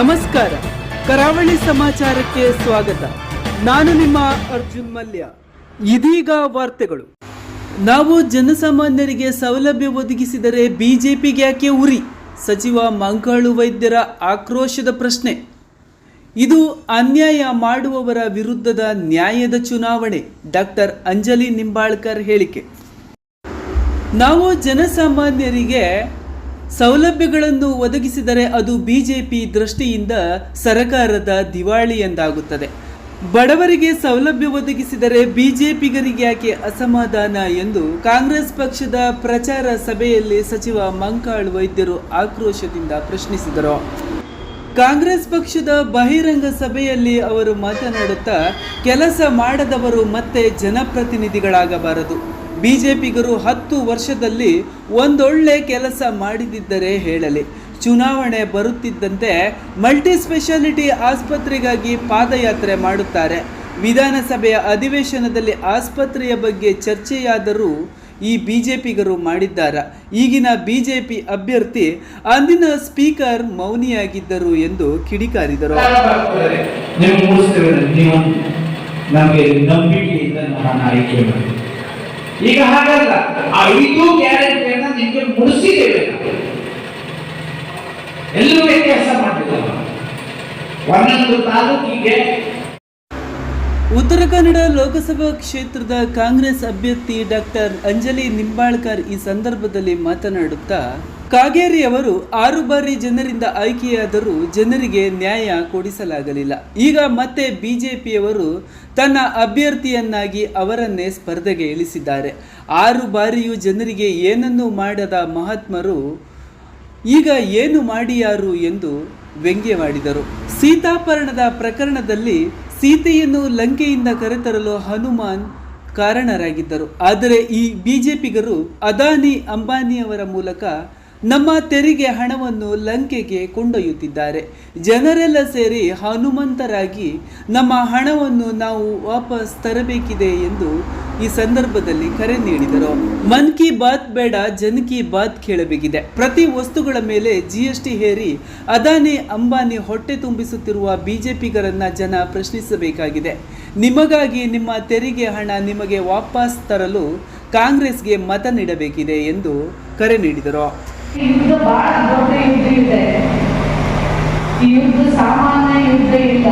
ನಮಸ್ಕಾರ. ಕರಾವಳಿ ಸಮಾಚಾರಕ್ಕೆ ಸ್ವಾಗತ. ನಾನು ನಿಮ್ಮ ಅರ್ಜುನ್ ಮಲ್ಯ. ಇದೀಗ ವಾರ್ತೆಗಳು. ನಾವು ಜನಸಾಮಾನ್ಯರಿಗೆ ಸೌಲಭ್ಯ ಒದಗಿಸಿದರೆ ಬಿಜೆಪಿಗೆ ಯಾಕೆ ಉರಿ? ಸಚಿವ ಮಂಕಾಳು ವೈದ್ಯರ ಆಕ್ರೋಶದ ಪ್ರಶ್ನೆ. ಇದು ಅನ್ಯಾಯ ಮಾಡುವವರ ವಿರುದ್ಧದ ನ್ಯಾಯದ ಚುನಾವಣೆ, ಡಾಕ್ಟರ್ ಅಂಜಲಿ ನಿಂಬಾಳ್ಕರ್ ಹೇಳಿಕೆ. ನಾವು ಜನಸಾಮಾನ್ಯರಿಗೆ ಸೌಲಭ್ಯಗಳನ್ನು ಒದಗಿಸಿದರೆ ಅದು ಬಿಜೆಪಿ ದೃಷ್ಟಿಯಿಂದ ಸರಕಾರದ ದಿವಾಳಿ ಎಂದಾಗುತ್ತದೆ. ಬಡವರಿಗೆ ಸೌಲಭ್ಯ ಒದಗಿಸಿದರೆ ಬಿಜೆಪಿಗರಿಗೆ ಯಾಕೆ ಅಸಮಾಧಾನ ಎಂದು ಕಾಂಗ್ರೆಸ್ ಪಕ್ಷದ ಪ್ರಚಾರ ಸಭೆಯಲ್ಲಿ ಸಚಿವ ಮಂಕಾಳ್ ವೈದ್ಯರು ಆಕ್ರೋಶದಿಂದ ಪ್ರಶ್ನಿಸಿದರು. ಕಾಂಗ್ರೆಸ್ ಪಕ್ಷದ ಬಹಿರಂಗ ಸಭೆಯಲ್ಲಿ ಅವರು ಮಾತನಾಡುತ್ತಾ, ಕೆಲಸ ಮಾಡದವರು ಮತ್ತೆ ಜನಪ್ರತಿನಿಧಿಗಳಾಗಬಾರದು. ಬಿಜೆಪಿಗರು ಹತ್ತು ವರ್ಷದಲ್ಲಿ ಒಂದೊಳ್ಳೆ ಕೆಲಸ ಮಾಡಿದಿದ್ದರೆ ಹೇಳಲಿ. ಚುನಾವಣೆ ಬರುತ್ತಿದ್ದಂತೆ ಮಲ್ಟಿ ಸ್ಪೆಷಾಲಿಟಿ ಆಸ್ಪತ್ರೆಗಾಗಿ ಪಾದಯಾತ್ರೆ ಮಾಡುತ್ತಾರೆ. ವಿಧಾನಸಭೆಯ ಅಧಿವೇಶನದಲ್ಲಿ ಆಸ್ಪತ್ರೆಯ ಬಗ್ಗೆ ಚರ್ಚೆಯಾದರೂ ಈ ಬಿಜೆಪಿಗರು ಮಾಡಿದ್ದಾರೆ. ಈಗಿನ ಬಿಜೆಪಿ ಅಭ್ಯರ್ಥಿ ಅಂದಿನ ಸ್ಪೀಕರ್ ಮೌನಿಯಾಗಿದ್ದರು ಎಂದು ಕಿಡಿಕಾರಿದರು. ನಮಗೆ ಈಗ ಹಾಗಲ್ಲ. ಆ ಐದು ಗ್ಯಾರಂಟಿಯನ್ನ ನಿಮಗೆ ಮುಡಿಸಿದ್ದೇವೆ ಎಲ್ಲರೂ ಎಲ್ಲೂ ವ್ಯತ್ಯಾಸ ಮಾಡಲಿಲ್ಲ ಒಂದೊಂದು ತಾಲೂಕಿಗೆ ಉತ್ತರ ಕನ್ನಡ ಲೋಕಸಭಾ ಕ್ಷೇತ್ರದ ಕಾಂಗ್ರೆಸ್ ಅಭ್ಯರ್ಥಿ ಡಾಕ್ಟರ್ ಅಂಜಲಿ ನಿಂಬಾಳ್ಕರ್ ಈ ಸಂದರ್ಭದಲ್ಲಿ ಮಾತನಾಡುತ್ತಾ, ಕಾಗೇರಿ ಅವರು ಆರು ಬಾರಿ ಜನರಿಂದ ಆಯ್ಕೆಯಾದರೂ ಜನರಿಗೆ ನ್ಯಾಯ ಕೊಡಿಸಲಾಗಲಿಲ್ಲ. ಈಗ ಮತ್ತೆ ಬಿಜೆಪಿಯವರು ತನ್ನ ಅಭ್ಯರ್ಥಿಯನ್ನಾಗಿ ಅವರನ್ನೇ ಸ್ಪರ್ಧೆಗೆ ಇಳಿಸಿದ್ದಾರೆ. ಆರು ಬಾರಿಯೂ ಜನರಿಗೆ ಏನನ್ನೂ ಮಾಡದ ಮಹಾತ್ಮರು ಈಗ ಏನು ಮಾಡಿಯಾರು ಎಂದು ವ್ಯಂಗ್ಯವಾಡಿದರು ಸೀತಾಪರಣದ ಪ್ರಕರಣದಲ್ಲಿ ಸೀತೆಯನ್ನು ಲಂಕೆಯಿಂದ ಕರೆತರಲು ಹನುಮಾನ್ ಕಾರಣರಾಗಿದ್ದರು. ಆದರೆ ಈ ಬಿಜೆಪಿಗರು ಅದಾನಿ ಅಂಬಾನಿಯವರ ಮೂಲಕ ನಮ್ಮ ತೆರಿಗೆ ಹಣವನ್ನು ಲಂಕೆಗೆ ಕೊಂಡೊಯ್ಯುತ್ತಿದ್ದಾರೆ. ಜನರೆಲ್ಲ ಸೇರಿ ಹನುಮಂತರಾಗಿ ನಮ್ಮ ಹಣವನ್ನು ನಾವು ವಾಪಸ್ ತರಬೇಕಿದೆ ಎಂದು ಈ ಸಂದರ್ಭದಲ್ಲಿ ಕರೆ ನೀಡಿದರು. ಮನ್ ಕಿ ಬಾತ್ ಬೇಡ, ಜನ್ ಕಿ ಬಾತ್ ಕೇಳಬೇಕಿದೆ. ಪ್ರತಿ ವಸ್ತುಗಳ ಮೇಲೆ ಜಿಎಸ್ಟಿ ಹೇರಿ, ಅದಾನಿ ಅಂಬಾನಿ ಹೊಟ್ಟೆ ತುಂಬಿಸುತ್ತಿರುವ ಬಿಜೆಪಿಗರನ್ನ ಜನ ಪ್ರಶ್ನಿಸಬೇಕಾಗಿದೆ. ನಿಮಗಾಗಿ ನಿಮ್ಮ ತೆರಿಗೆ ಹಣ ನಿಮಗೆ ವಾಪಸ್ ತರಲು ಕಾಂಗ್ರೆಸ್ಗೆ ಮತ ನೀಡಬೇಕಿದೆ ಎಂದು ಕರೆ ನೀಡಿದರು. ಸಾಮಾನ್ಯ ಯುದ್ಧ ಇಲ್ಲ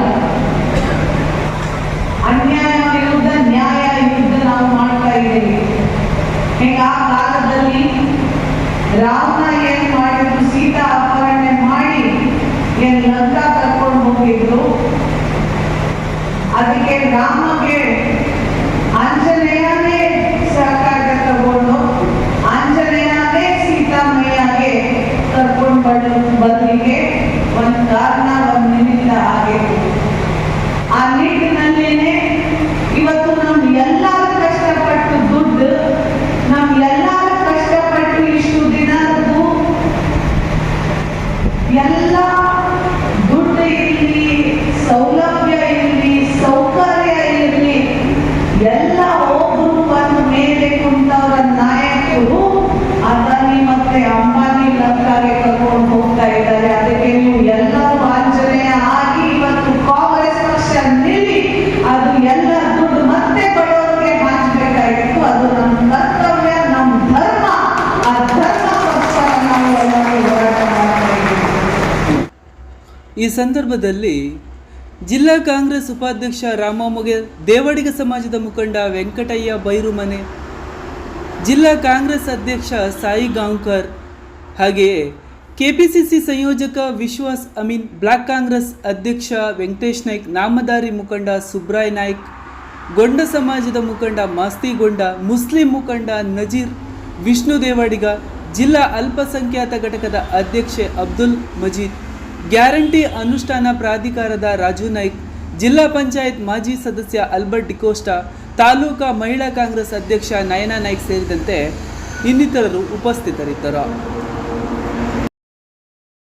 ಅನ್ಯಾಯ ವಿರುದ್ಧ ನ್ಯಾಯ ಯುದ್ಧ ನಾವು ಮಾಡ್ತಾ ಇದ್ದೀವಿ ಈಗ ಆ ಕಾಲದಲ್ಲಿ ರಾವಣ ಏನ್ ಮಾಡಿದ್ರು? ಸೀತಾ ಅಪಹರಣೆ ಮಾಡಿ ಏನ್ ಲಂಕಾ ಕರ್ಕೊಂಡು ಹೋಗಿದ್ರು? ಅದಕ್ಕೆ ರಾಮಗೆ ಆಂಜನೇಯನೇ ಮತ್ತೆ ಅಂಬಾನಿ ಲಂಕಾಗೆ ಕರ್ಕೊಂಡು ಹೋಗ್ತಾ ಇದ್ದಾರೆ. ಅದಕ್ಕೆ ನೀವು ಎಲ್ಲರೂ ಆಂಜನೇಯ ಆಗಿ ಇವತ್ತು ಕಾಂಗ್ರೆಸ್ ಪಕ್ಷ ನಿಲ್ಲಿ, ಅದು ಎಲ್ಲ ದುಡ್ಡು ಮತ್ತೆ ಬಡವರಿಗೆ ಹಂಚಬೇಕಾಗಿತ್ತು ಅದು ನಮ್ಮ ಕರ್ತವ್ಯ, ನಮ್ಮ ಧರ್ಮ. ಆ ಧರ್ಮಕ್ಕೋಸ್ಕರ ನಾವು ಎಲ್ಲರೂ ಹೋರಾಟ ಮಾಡ್ತಾ ಈ ಸಂದರ್ಭದಲ್ಲಿ ಜಿಲ್ಲಾ ಕಾಂಗ್ರೆಸ್ ಉಪಾಧ್ಯಕ್ಷ ರಾಮಮೊಗೆ ದೇವಡಿಗ ಸಮಾಜದ ಮುಖಂಡ ವೆಂಕಟಯ್ಯ ಬೈರುಮನೆ ಜಿಲ್ಲಾ ಕಾಂಗ್ರೆಸ್ ಅಧ್ಯಕ್ಷ ಸಾಯಿ ಗಾಂವ್ಕರ್ ಹಾಗೆಯೇ ಕೆಪಿಸಿಸಿ ಸಂಯೋಜಕ ವಿಶ್ವಾಸ್ ಅಮೀನ್, ಬ್ಲಾಕ್ ಕಾಂಗ್ರೆಸ್ ಅಧ್ಯಕ್ಷ ವೆಂಕಟೇಶ್ ನಾಯ್ಕ್, ನಾಮದಾರಿ ಮುಖಂಡ ಸುಬ್ರಾಯ್ ನಾಯ್ಕ್, ಗೊಂಡ ಸಮಾಜದ ಮುಖಂಡ ಮಾಸ್ತಿಗೊಂಡ ಮುಸ್ಲಿಂ ಮುಖಂಡ ನಜೀರ್, ವಿಷ್ಣು ದೇವಾಡಿಗ, ಜಿಲ್ಲಾ ಅಲ್ಪಸಂಖ್ಯಾತ ಘಟಕದ ಅಧ್ಯಕ್ಷೆ ಅಬ್ದುಲ್ ಮಜೀದ್, ಗ್ಯಾರಂಟಿ ಅನುಷ್ಠಾನ ಪ್ರಾಧಿಕಾರದ ರಾಜು ನಾಯ್ಕ್ ಜಿಲ್ಲಾ ಪಂಚಾಯತ್ ಮಾಜಿ ಸದಸ್ಯ ಅಲ್ಬರ್ಟ್ ಡಿಕೋಸ್ಟಾ, ತಾಲೂಕಾ ಮಹಿಳಾ ಕಾಂಗ್ರೆಸ್ ಅಧ್ಯಕ್ಷ ನಯನಾ ನಾಯ್ಕ್ ಸೇರಿದಂತೆ ಇನ್ನಿತರರು ಉಪಸ್ಥಿತರಿದ್ದರು.